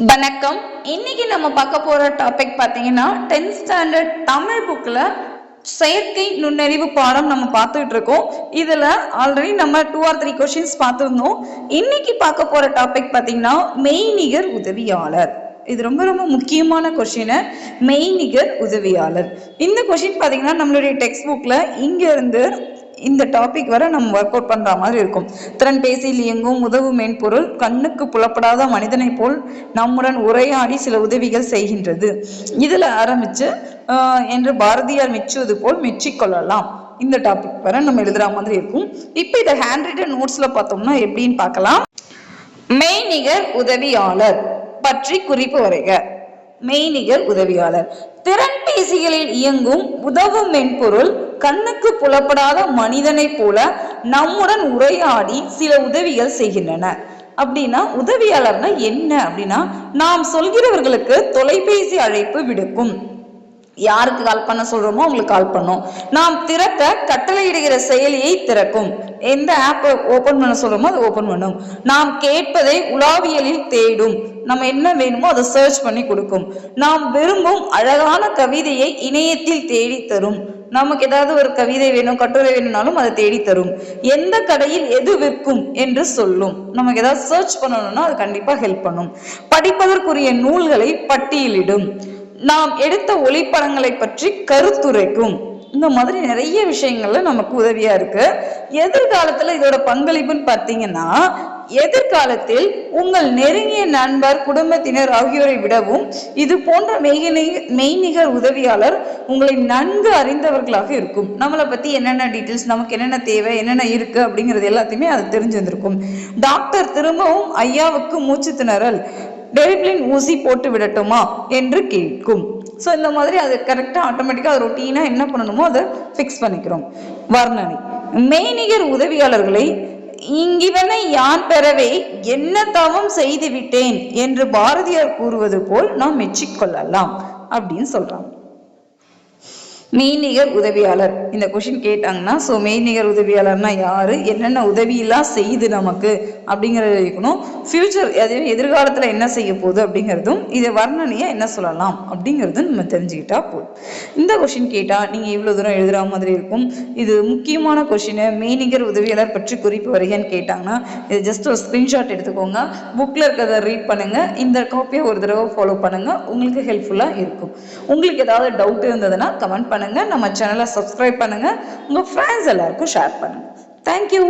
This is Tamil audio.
வணக்கம். இன்னைக்கு நம்ம பார்க்க போற டாபிக் பார்த்தீங்கன்னா 10th ஸ்டாண்டர்ட் தமிழ் புக்ல செயற்கை நுண்ணறிவு பாடம் நம்ம பார்த்துட்டு இருக்கோம். இதுல ஆல்ரெடி நம்ம டூ ஆர் த்ரீ கொஷின்ஸ் பார்த்துருந்தோம். இன்னைக்கு பார்க்க போற டாபிக் பார்த்தீங்கன்னா மெய்நிகர் உதவியாளர். இது ரொம்ப ரொம்ப முக்கியமான கொஷின் மெய்நிகர் உதவியாளர். இந்த கொஷின் பார்த்தீங்கன்னா நம்மளுடைய டெக்ஸ்ட் புக்ல இங்க இருந்து இந்த டாபிக் வரை நம்ம ஒர்க் அவுட் பண்ற மாதிரி இருக்கும். திறன் பேசியில் இயங்கும் உதவு மென்பொருள் கண்ணுக்கு புலப்படாத மனிதனை போல் நம்முடன் உரையாடி சில உதவிகள் செய்கின்றது. இதுல ஆரம்பிச்சு என்று பாரதியார் மெச்சுவது போல் மெச்சிக்கொள்ளலாம். இந்த டாபிக் வர நம்ம எழுதுற மாதிரி இருக்கும். இப்போ இதை ஹேண்ட் ரிட்டன் நோட்ஸ்ல பார்த்தோம்னா எப்படின்னு பார்க்கலாம். மெய்நிகர் உதவியாளர் பற்றி குறிப்பு வரைக. மெய்நிகர் உதவியாளர். திறன்பேசிகளில் இயங்கும் உதவும் மென்பொருள் கண்ணுக்கு புலப்படாத மனிதனைப் போல நம்முடன் உரையாடி சில உதவிகள் செய்கின்றன. அப்படின்னா உதவியாளர்னா என்ன? அப்படின்னா நாம் சொல்கிறவர்களுக்கு தொலைபேசி அழைப்பு விடுக்கும். யாருக்கு கால் பண்ண சொல்றோமோ அவங்களுக்கு கால் பண்ணும். நாம் திறக்க கட்டளையிடுகிற செயலியை திறக்கும். எந்த ஆப்பை ஓபன் பண்ண சொல்றோமோ அதை ஓபன் பண்ணும். நாம் கேட்பதை உலாவியலில் தேடும். நம்ம என்ன வேணுமோ அதை சர்ச் பண்ணி கொடுக்கும். நாம் விரும்பும் அழகான கவிதையை இணையத்தில் தேடி தரும் நமக்கு ஏதாவது ஒரு கவிதை வேணும் கட்டுரை வேணும்னாலும் அதை தேடி தரும். எந்த கடையில் எது விற்கும் என்று சொல்லும். நமக்கு ஏதாவது சர்ச் பண்ணணும்னா அது கண்டிப்பா ஹெல்ப் பண்ணும். படிப்பதற்குரிய நூல்களை பட்டியலிடும். நாம் எடுத்த ஒளிப்படங்களை பற்றி கருத்துரைக்கும். இந்த மாதிரி நிறைய விஷயங்கள்ல நமக்கு உதவியா இருக்கு. எதிர்காலத்துல இதோட பங்களிப்புன்னு பார்த்தீங்கன்னா எதிர்காலத்தில் உங்கள் நெருங்கிய நண்பர் குடும்பத்தினர் ஆகியோரை விடவும் இது போன்ற மெய்நிக மெய்நிகர் உதவியாளர் உங்களை நன்கு அறிந்தவர்களாக இருக்கும். நம்மளை பத்தி என்னென்ன டீட்டெயில்ஸ் நமக்கு என்னென்ன தேவை என்னென்ன இருக்கு அப்படிங்கிறது எல்லாத்தையுமே அது தெரிஞ்சு வந்திருக்கும். டாக்டர் திரும்பவும் ஐயாவுக்கு மூச்சு திணறல் டெரிப்ளின் ஊசி போட்டு விடட்டுமா என்று கேட்கும். ஸோ இந்த மாதிரி அது கரெக்டாக ஆட்டோமேட்டிக்காக அது ரொட்டீனாக என்ன பண்ணணுமோ அதை ஃபிக்ஸ் பண்ணிக்கிறோம். வர்ணனை. மெய்நிகர் உதவியாளர்களை இங்கிவனை யான் பெறவே என்ன தவம் செய்து விட்டேன் என்று பாரதியார் கூறுவது போல் நாம் மெச்சிக்கொள்ளலாம் அப்படின்னு சொல்றாங்க. மெய்நிகர் உதவியாளர். இந்த கொஷின் கேட்டாங்கன்னா ஸோ மெய்நிகர் உதவியாளர்னா யாரு? என்னென்ன உதவியெல்லாம் செய்யுது நமக்கு? அப்படிங்கிறது இருக்கணும் ஃபியூச்சர் அது எதிர்காலத்தில் என்ன செய்ய போகுது அப்படிங்கிறதும் இதை வர்ணனையா என்ன சொல்லலாம்? அப்படிங்கிறதும் நம்ம தெரிஞ்சுக்கிட்டா போதும். இந்த கொஷின் கேட்டால் நீங்கள் இவ்வளோ தூரம் எழுதுகிற மாதிரி இருக்கும். இது முக்கியமான கொஷினு மெய்நிகர் உதவியாளர் பற்றி குறிப்பு வருகன்னு கேட்டாங்கன்னா இது ஜஸ்ட் ஒரு ஸ்க்ரீன்ஷாட் எடுத்துக்கோங்க. புக்கில் இருக்கிறத ரீட் பண்ணுங்க. இந்த காப்பியை ஒரு தடவை ஃபாலோ பண்ணுங்க. உங்களுக்கு ஹெல்ப்ஃபுல்லாக இருக்கும். உங்களுக்கு ஏதாவது டவுட் இருந்ததுன்னா கமெண்ட் பண்ணுங்கள் நம்ம சேனலை சப்ஸ்கிரைப் பண்ணுங்க. உங்க ஃப்ரெண்ட்ஸ் எல்லாருக்கும் ஷேர் பண்ணுங்க. தேங்க்யூ